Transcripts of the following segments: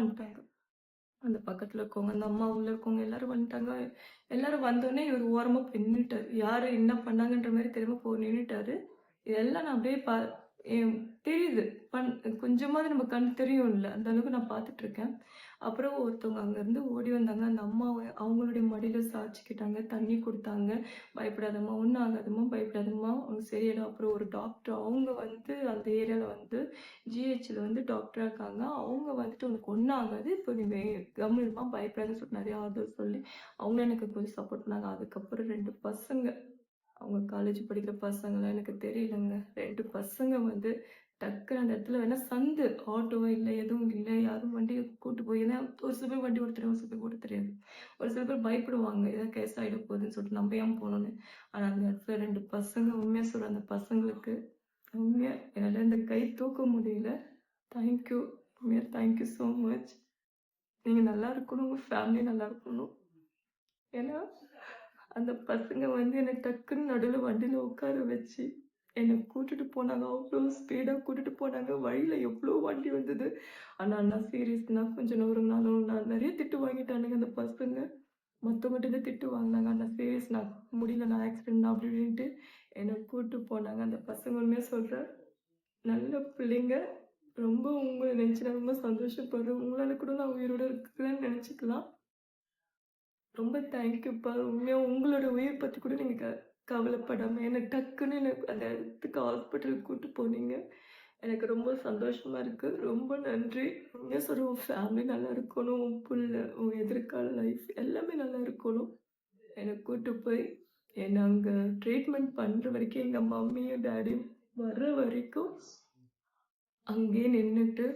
வந்துட்டாங்க. அந்த பக்கத்துல இருக்கவங்க அந்த அம்மா உள்ள இருக்கவங்க எல்லாரும் வந்துட்டாங்க. எல்லாரும் வந்தோடனே இவர் ஓரமா போய் நின்னுட்டாரு. யாரு என்ன பண்ணாங்கன்ற மாதிரி தெரியாம போய் நின்னுட்டாரு. இதெல்லாம் நான் அப்படியே பா தெரியுது. பண் கொஞ்சமாவது நம்ம கண் தெரியும் இல்லை அந்த அளவுக்கு நான் பார்த்துட்டு இருக்கேன் அப்புறம் ஒருத்தவங்க அங்கேருந்து ஓடி வந்தாங்க. அந்த அம்மாவை அவங்களுடைய மடியில் சாச்சிக்கிட்டாங்க தண்ணி கொடுத்தாங்க. பயப்படாதம்மா ஒன்றும் ஆகாதம்மா பயப்படாதம்மா. அவங்க சரியிடும் அப்புறம் ஒரு டாக்டர் அவங்க வந்து அந்த ஏரியாவில் வந்து ஜிஹெச்சில் வந்து டாக்டராக இருக்காங்க. அவங்க வந்துட்டு உனக்கு ஒன்றும் ஆகாது. இப்போ நீ கவர்மெண்ட்மா பயப்படாதுன்னு சொல்லி நிறைய ஆதரவு சொல்லி அவங்க எனக்கு கொஞ்சம் சப்போர்ட் பண்ணாங்க. அதுக்கப்புறம் ரெண்டு பசங்க அவங்க காலேஜ் படிக்கிற பசங்களாம் எனக்கு தெரியலங்க. ரெண்டு பசங்க வந்து டக்குன்னு அந்த இடத்துல வேணா சந்து ஆட்டோ இல்லை எதுவும் இல்லை யாரும் வண்டியை கூட்டு போய் ஏன்னா ஒரு சில பேர் வண்டி ஓட்ட தெரியும் ஒரு சில பேர் ஓட தெரியாது ஒரு சில பேர் பயப்படுவாங்க ஏதாவது கேஸ் ஆகிட போகுதுன்னு சொல்லிட்டு நம்ம ஏன் போகணும்னு. ஆனால் அந்த இடத்துல ரெண்டு பசங்க உண்மையாக சொல்கிற அந்த பசங்களுக்கு உண்மையா என்னால் இந்த கை தூக்க முடியல. தேங்க்யூ உண்மையாக தேங்க்யூ ஸோ மச் நீங்கள் நல்லா இருக்கணும் உங்கள் ஃபேமிலி நல்லா இருக்கணும். ஏன்னா அந்த பசங்க வந்து என்னை டக்குன்னு நடுவில் வண்டியில் உட்கார வச்சு என்னை கூட்டிட்டு போனாங்க. அவ்வளோ ஸ்பீடாக கூட்டிட்டு போனாங்க. வழியில் எவ்வளோ வண்டி வந்தது. ஆனால் அண்ணா சீரியஸ்னா கொஞ்சம் நூறுனாலும் நான் நிறைய திட்டு வாங்கிட்டானுங்க அந்த பசங்க. மற்றவங்ககிட்ட திட்டு வாங்கினாங்க. அண்ணா சீரியஸ் நான் முடியல நான் ஆக்சிடென்ட் அப்படின்ட்டு இப்படின்ட்டு என்னை கூட்டு போனாங்க. அந்த பசங்க உண்மையாக சொல்கிறேன் நல்ல பிள்ளைங்க. ரொம்ப உங்களை நினச்சி நான் ரொம்ப சந்தோஷப்படுறேன். உங்களால் கூட நான் உயிரோட இருக்கிறேன்னு நினச்சிக்கலாம். ரொம்ப தேங்க்யூப்பா உண்மையாக உங்களோட உயிர் பற்றி கூட நீங்கள் க கவலைப்படாமல் என்னை டக்குன்னு எனக்கு அந்த இடத்துக்கு ஹாஸ்பிட்டலுக்கு கூப்பிட்டு போனீங்க. எனக்கு ரொம்ப சந்தோஷமா இருக்கு. ரொம்ப நன்றி. உண்மையாக சொல்ற உன் ஃபேமிலி நல்லா இருக்கணும். உன் புள்ள உன் எதிர்கால லைஃப் எல்லாமே நல்லா இருக்கணும். என்னை கூப்பிட்டு போய் என்னை அங்கே ட்ரீட்மெண்ட் பண்ணுற வரைக்கும் எங்கள் மம்மியும் டேடியும் வர்ற வரைக்கும் அங்கேயே நின்றுட்டு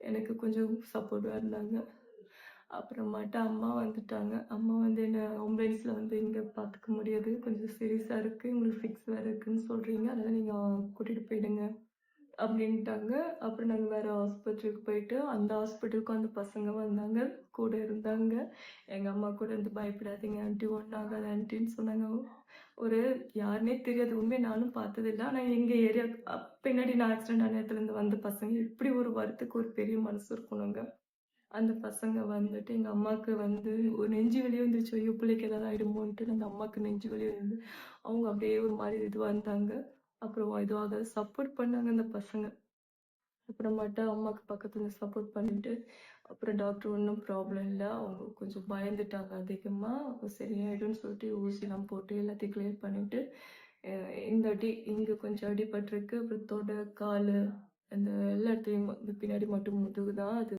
எனக்கு கொஞ்சம் சப்போர்ட்டாக இருந்தாங்க. அப்புறமாட்ட அம்மா வந்துட்டாங்க. அம்மா வந்து என்ன ஆம்புலன்ஸில் வந்து இங்கே பார்த்துக்க முடியாது. கொஞ்சம் சீரியஸாக இருக்குது உங்களுக்கு ஃபிக்ஸ் வேறு இருக்குன்னு சொல்கிறீங்க அதனால் நீங்கள் கூட்டிகிட்டு போயிடுங்க அப்படின்ட்டாங்க. அப்புறம் நாங்கள் வேறு ஹாஸ்பிட்டலுக்கு போயிட்டு அந்த ஹாஸ்பிட்டலுக்கும் அந்த பசங்க வந்தாங்க. கூட இருந்தாங்க. எங்கள் அம்மா கூட இருந்து பயப்படாதீங்க ஆண்டி ஒன்றும் ஆகாது ஆண்டின்னு சொன்னாங்க. ஒரு யாருனே தெரியாது. உண்மையை நானும் பார்த்ததில்ல. ஆனால் எங்கள் ஏரியா பின்னாடி நான் ஆக்சிடென்ட் ஆன இடத்துலேருந்து வந்த பசங்க இப்படி ஒரு வரத்துக்கு ஒரு பெரிய மனசு இருக்கணுங்க. அந்த பசங்க வந்துட்டு எங்கள் அம்மாவுக்கு வந்து ஒரு நெஞ்சு வலி வந்துருச்சு. ஐயோ பிள்ளைக்கு ஏதாவது ஆயிடுமோன்ட்டு. அந்த அம்மாவுக்கு நெஞ்சு வலி வந்து அவங்க அப்படியே ஒரு மாதிரி இதுவாக இருந்தாங்க. அப்புறம் இதுவாக சப்போர்ட் பண்ணாங்க அந்த பசங்க. அப்புறமாட்டா அம்மாவுக்கு பக்கத்துல சப்போர்ட் பண்ணிட்டு அப்புறம் டாக்டர் ஒன்றும் ப்ராப்ளம் இல்லை. அவங்க கொஞ்சம் பயந்துட்டாங்க அதிகமாக சரியாயிடும்னு சொல்லிட்டு ஊசிலாம் போட்டு எல்லாத்தையும் கிளியர் பண்ணிட்டு இந்த அடி இங்கே கொஞ்சம் அடிபட்டிருக்கு. அப்புறம் தொட கால் அந்த எல்லா இடத்துலையும் பின்னாடி மட்டும் முதுகு தான் அது